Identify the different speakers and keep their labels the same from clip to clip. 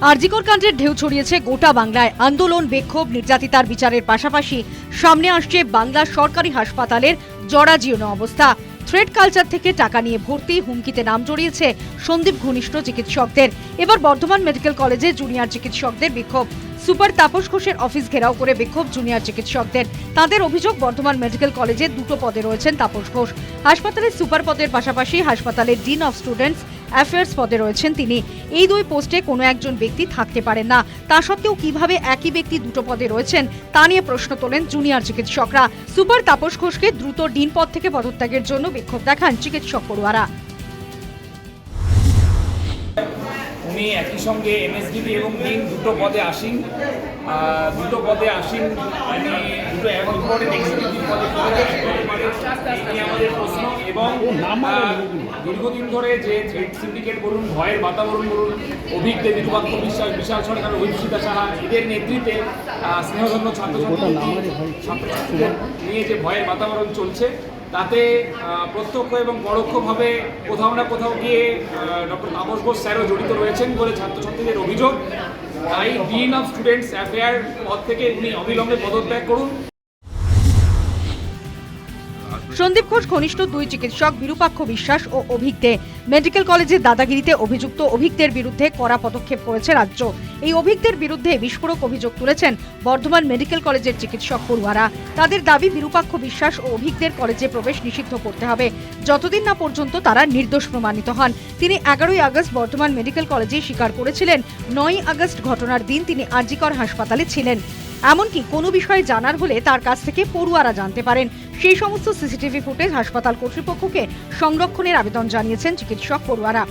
Speaker 1: আরজিকর কাণ্ডের ঢেউ ছড়িয়েছে গোটা বাংলায়। আন্দোলন, বিক্ষোভ, নির্যাতিতার বিচারের পাশাপাশি সামনে আসছে বাংলা সরকারি হাসপাতালের জরাজীর্ণ অবস্থা। থ্রেড কালচার থেকে টাকা নিয়ে ভর্তি, হুমকিতে নাম জড়িয়েছে সন্দীপ ঘনিষ্ঠ চিকিৎসকদের। এবার বর্ধমান মেডিকেল কলেজে জুনিয়র চিকিৎসকদের বিক্ষোভ। সুপার তাপস ঘোষের অফিস ঘেরাও করে বিক্ষোভ জুনিয়র চিকিৎসকদের। তাদের অভিযোগ, বর্ধমান মেডিকেল কলেজে দুটো পদে রয়েছেন তাপস ঘোষ। হাসপাতালের সুপার পদের পাশাপাশি হাসপাতালের ডিন অফ স্টুডেন্টস অ্যাফেয়ার্স পদে রয়েছেন তিনি। এই দুই পোস্টে কোনো একজন ব্যক্তি থাকতে পারেন না। তা সত্ত্বেও কীভাবে একই ব্যক্তি দুটো পদে রয়েছেন, তা নিয়ে প্রশ্ন তোলেন জুনিয়র চিকিৎসকরা। সুপার তাপস ঘোষকে দ্রুত ডিন পদ থেকে পদত্যাগের জন্য বিক্ষোভ দেখান চিকিৎসক পড়ুয়ারা।
Speaker 2: উনি একই সঙ্গে এমএসডিপি এবং ডিন দুটো পদে আসীন। দুটো পদে আসীন উনি দুটো ইম্পর্টেন্ট এক্সিকিউটিভ পদে আমাদের এবং দীর্ঘদিন ধরে যে থ্রেড সিন্ডিকেট বলুন ভয়ের বাতাবরণ বলুন অভিজ্ঞ নিরুপাক্ষ বিশ্বাস বিশাল সরকার ঐশিতা সাহা এদের নেতৃত্বে আহ, স্নেহধন্য ছাত্রছাত্রী ছাত্রছাত্রীদের নিয়ে যে ভয়ের বাতাবরণ চলছে তাতে প্রত্যক্ষ এবং পরোক্ষভাবে কোথাও না কোথাও গিয়ে ডক্টর তাপস ঘোষ স্যারও জড়িত রয়েছেন বলে ছাত্রছাত্রীদের অভিযোগ। তাই ডিন অফ স্টুডেন্টস অ্যাফেয়ার পদ থেকে উনি অবিলম্বে পদত্যাগ করুন।
Speaker 1: সন্দীপ ঘোষ ঘনিষ্ঠ দুই চিকিৎসক বিরূপাক্ষ বিশ্বাস ও অভিজ্ঞে। মেডিকেল কলেজের দাদাগিরিতে অভিযুক্ত অভিজ্ঞের বিরুদ্ধে কড়া পদক্ষেপ করেছে রাজ্য। এই অভিজ্ঞের বিরুদ্ধে বিস্ফোরক অভিযোগ তুলেছেন বর্ধমান মেডিকেল কলেজের চিকিৎসক পড়ুয়ারা। তাদের দাবি বিরূপাক্ষ বিশ্বাস ও অভিজ্ঞের কলেজে প্রবেশ নিষিদ্ধ করতে হবে। যতদিন না পর্যন্ত তারা নির্দোষ প্রমাণিত হন। তিনি এগারোই আগস্ট বর্ধমান মেডিকেল কলেজে স্বীকার করেছিলেন। নয়ই আগস্ট ঘটনার দিন তিনি আরজিকর হাসপাতালে ছিলেন। এমনকি কোনো বিষয়ে জানার হলে তার কাছ থেকে পড়ুয়ারা জানতে পারেন। সেই সমস্ত সিসিটিভি ফুটেজ হাসপাতাল কর্তৃপক্ষকে সংরক্ষণের আবেদন জানিয়েছেন চিকিৎসক পড়ুয়ারা।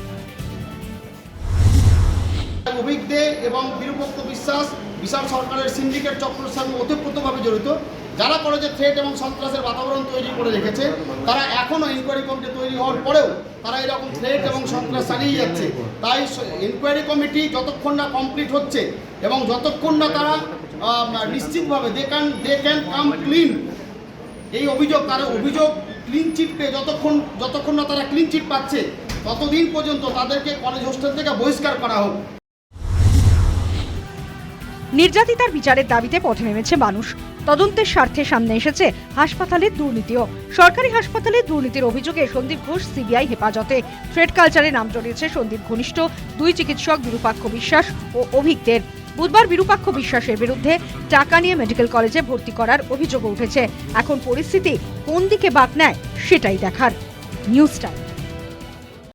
Speaker 3: এবং বিরূপক্ষ বিশ্বাস বিশাল সরকারের সিন্ডিকেট চক্রের সঙ্গে ওতপ্রোতভাবে জড়িত। যারা কলেজে থ্রেট এবং সন্ত্রাসের বাতাবরণ তৈরি করে রেখেছে, তারা এখনও ইনকোয়ারি কমিটি তৈরি হওয়ার পরেও তারা এরকম থ্রেট এবং সন্ত্রাস চালিয়ে যাচ্ছে। তাই ইনকোয়ারি কমিটি যতক্ষণ না কমপ্লিট হচ্ছে এবং যতক্ষণ না তারা নিশ্চিতভাবে they can they can come clean এই অভিযোগ, তারা অভিযোগ ক্লিন চিট পেয়ে যতক্ষণ যতক্ষণ না তারা ক্লিন চিট পাচ্ছে, ততদিন পর্যন্ত তাদেরকে কলেজ হোস্টেল থেকে বহিষ্কার করা হোক।
Speaker 1: নির্যাতিতার বিচারের দাবিতে পথে নেমেছে মানুষ। তদন্তের স্বার্থে সামনে এসেছে হাসপাতালের দুর্নীতিও। সরকারি হাসপাতালে দুর্নীতির অভিযোগে সন্দীপ ঘোষ সিবিআই হেফাজতে। থ্রেড কালচারে নাম জড়িয়েছে সন্দীপ ঘনিষ্ঠ, দুই চিকিৎসক বিরূপাক্ষ বিশ্বাস ও অভিজ্ঞের বুধবার বিরূপাক্ষ বিশ্বাসের বিরুদ্ধে টাকা নিয়ে মেডিকেল কলেজে ভর্তি করার অভিযোগ উঠেছে। এখন পরিস্থিতি কোন দিকে বাক নেয় সেটাই দেখার। News time.